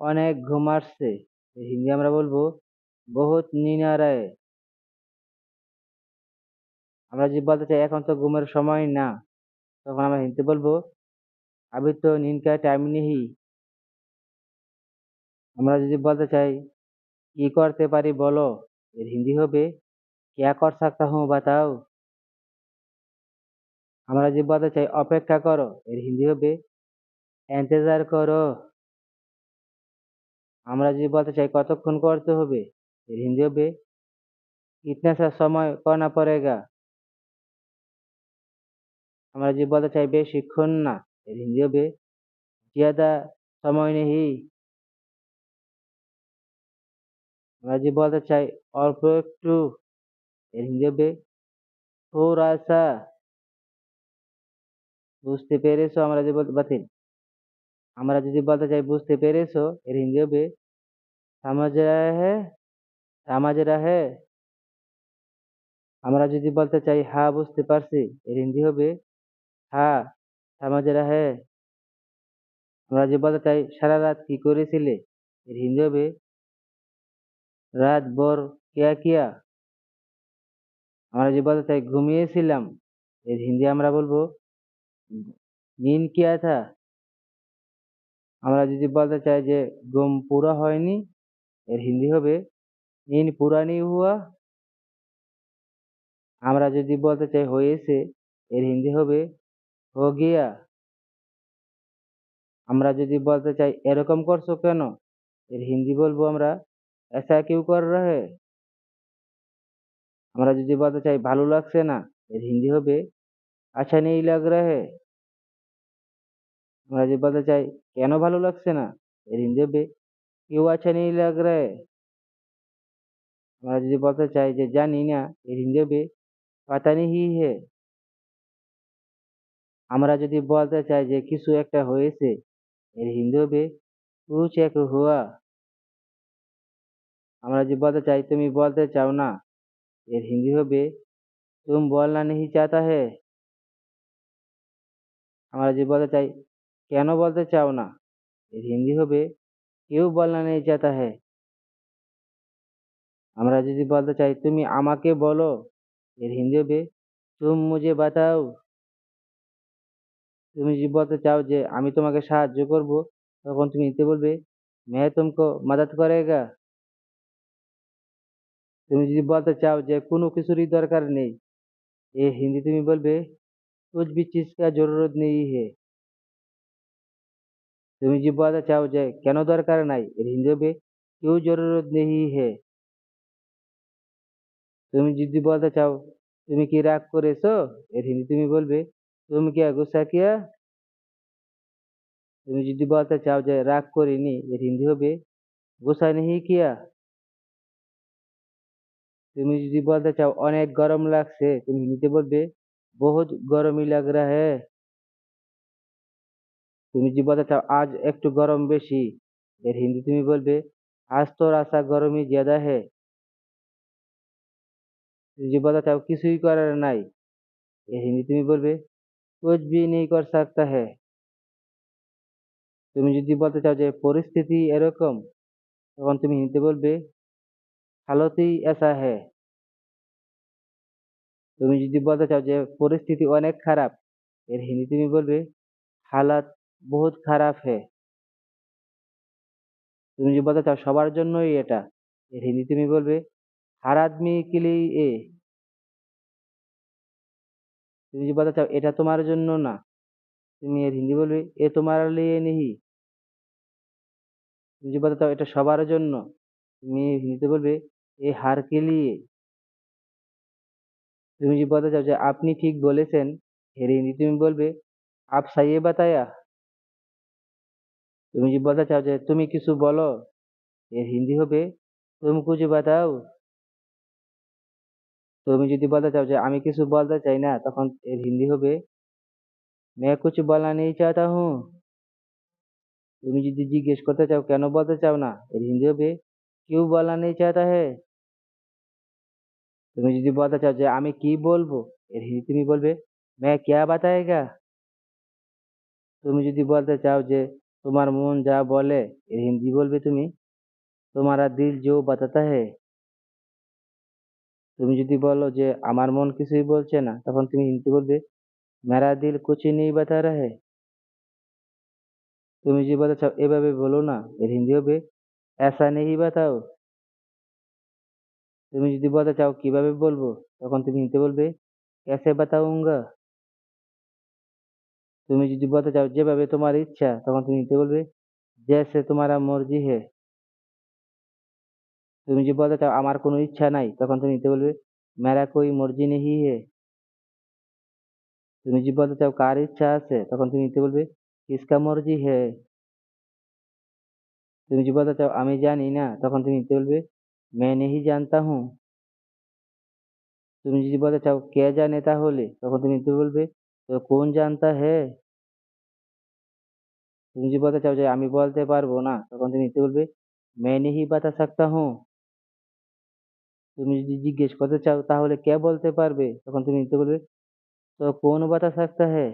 অনেক ঘুম আসছে। হিন্দি আমরা বলব, বহুত নীন আ রা। হ্যায় আমরা যদি বলতে চাই, এখন তো ঘুমের সময় না। তখন আমরা হিন্দি বলব, আবি তো নীন কা টাইম নেহি। আমরা যদি বলতে চাই, কি করতে পারি বলো? এর হিন্দি হবে, ক্যা কর সকতা হুঁ বাতাও? আমরা যদি বলতে চাই, অপেক্ষা করো। এর হিন্দি হবে, এন্তেজার করো। আমরা যদি বলতে চাই কতক্ষণ করতে হবে? এর হিন্দি হবে কিতনা সা সময় করনা পড়েগা। আমরা যদি বলতে চাই বেশিক্ষণ না, এর হিন্দি হবে জিয়াদা সময় নেহি আমরা যদি বলতে চাই অল্প একটু, এর হিন্দি হবে থোড়া সা বুঝতে পেরেছ আমরা যে বলতে বাতিল। আমরা যদি বলতে চাই বুঝতে পেরেছ, এর হিন্দি হবে হ্যাঁ সামাজ রাহে আমরা যদি বলতে চাই, হা, বুঝতে পারছি। এর হিন্দি হবে, হা সামাজ রাহে আমরা যদি বলতে চাই, সারা রাত কি করেছিলে? এর হিন্দি হবে, রাত ভর কিয়া কিয়া? আমরা যদি বলতে চাই, ঘুমিয়েছিলাম? এর হিন্দি আমরা বলব, নিন কিয়া থা। আমরা যদি বলতে চাই যে গম পুরা হয়নি, এর হিন্দি হবে, ইন পুরা নি হুয়া। আমরা যদি বলতে চাই হয়েছে, এর হিন্দি হবে, হো গিয়া। আমরা যদি বলতে চাই এরকম করছ কেন, এর হিন্দি বলব আমরা, এসা কেউ কর রহে? আমরা যদি বলতে চাই ভালো লাগছে না, এর হিন্দি হবে আচ্ছা নেই লাগ রহে। আমরা যদি বলতে চাই কেন ভালো লাগছে না হিন্দি হবে কেউ আচ্ছা নেই লাগ রহে আমরা যদি বলতে চাই যে জানি না হিন্দি হবে পাতা নেই হে আমরা যদি বলতে চাই যে কিছু একটা হয়েছে এর হবে কুছ এক হুয়া আমরা যদি বলতে চাই তুমি বলতে চাও না এর হিন্দি হবে তুম বলনা নেহি চাহতা হে আমরা যদি বলতে চাই কেন বলতে চাও না? এর হিন্দি হবে, কেউ বলনা নেই চাতা হে। আমরা যদি বলতে চাই, তুমি আমাকে বলো। এর হিন্দি হবে, তুম মুঝে বাতাও। তুমি যদি বলতে চাও যে, আমি তোমাকে সাহায্য করব, তখন তুমি নিতে বলবে মেয়ে তোমকে মাদাত করেগা? তুমি যদি বলতে চাও যে, কোনো কিছুরই দরকার নেই এ হিন্দি তুমি বলবে, কুছ ভি চিজ কা জরুরত নেই হে। তুমি যদি বলতে চাও যে কেন দরকার নাই এর হিন্দি হবে क्यों जरूरत नहीं है তুমি যদি বলতে চাও তুমি কি রাগ করেছো এর হিন্দি তুমি বলবে তুমি কি গুসা কিয়া তুমি যদি বলতে চাও যে রাগ করিনি এর হিন্দি হবে গুসা নেহি কিয়া তুমি যদি বলতে চাও অনেক গরম লাগছে তুমি হিন্দিতে বলবে বহুত গরমই লাগ রা হ্যায় তুমি যদি বলতে চাও, আজ একটু গরম বেশি। এর হিন্দি তুমি বলবে, আজ তোর আসা গরমই জ্যাদা হে। তুমি যদি বলতে চাও, কিছুই করার নাই। এর হিন্দি তুমি বলবে, কুছ ভি নেই কর সকতা হে। তুমি যদি বলতে চাও যে, পরিস্থিতি এরকম, তখন তুমি হিন্দিতে বলবে, হালতই এসা হে। তুমি যদি বলতে চাও যে, পরিস্থিতি অনেক খারাপ, এর হিন্দি তুমি বলবে, হালাত বহুত খারাপ হে। তুমি যদি বলতে চাও সবার জন্যই এটা। এর হিন্দি তুমি বলবে হার আদমি কে লিয়ে এ। তুমি যদি বলতে চাও এটা তোমার জন্য না। তুমি এর হিন্দি বলবে, এ তোমার লিয়ে নেহি। তুমি যদি বলতে চাও এটা সবার জন্য। তুমি হিন্দিতে বলবে, এ হার কে লিয়ে তুমি যদি বলতে চাও যে আপনি ঠিক বলেছেন, এর হিন্দি তুমি বলবে, আপ সাইয়ে বাতায়া। তুমি যদি বলতে চাও যে তুমি কিছু বলো এর হিন্দি হবে তুম কুছ বাতাও তুমি যদি বলতে চাও যে আমি কিছু বলতে চাই না তখন এর হিন্দি হবে मैं कुछ बोलना नहीं चाहता हूँ তুমি যদি জিজ্ঞেস করতে চাও কেন বলতে চাও না এর হিন্দি হবে क्यों बोलना नहीं चाहता है তুমি যদি বলতে চাও যে আমি কি বলবো এর হিন্দি তুমি বলবে मैं क्या बताएगा তুমি যদি বলতে চাও যে তোমার মন যা বলে, এর হিন্দি বলবে তুমি? তোমারা দিল জো বাতাতা হে। তুমি যদি বলো যে আমার মন কিছুই বলছে না, তখন তুমি হিন্দি বলবে, মেরা দিল কুচি নেই বাতা রাহে তুমি যদি বলেছ এভাবে বলো না, এর হিন্দি হবে, এসা নেই বাতাও। তুমি যদি বলতে চাও, কীভাবে বলব? তখন তুমি হিন্দি বলবে, এসে বাতাউঙ্গা। তুমি যদি বলতে চাও, যেভাবে তোমার ইচ্ছা, তখন তুমি নিতে বলবে জেসে তোমার মর্জি হে। তুমি যদি বলতে চাও, আমার কোনো ইচ্ছা নাই, তখন তুমি নিতে বলবে, মেরা কই মর্জি নেহি হে। তুমি যদি বলতে চাও, কার ইচ্ছা আছে, তখন তুমি নিতে বলবে, কিসকা মর্জি হে। তুমি যদি বলতে চাও, আমি জানি না, তখন তুমি নিতে বলবে, মে নেহি জানতা হুঁ। তুমি যদি বলতে চাও, কে জানে তাহলে, তখন তুমি নিতে বলবে তো কौन জানতা হে? তুমি যদি বলতে চাও যে আমি বলতে পারব না, তখন তুমি বলবে, মে নেহি বাতা সাকতা হুঁ। তুমি যদি জিজ্ঞেস করতে চাও তাহলে কে বলতে পারবে? তখন তুমি বলবে, তো কোন বাতা সাকতা হে?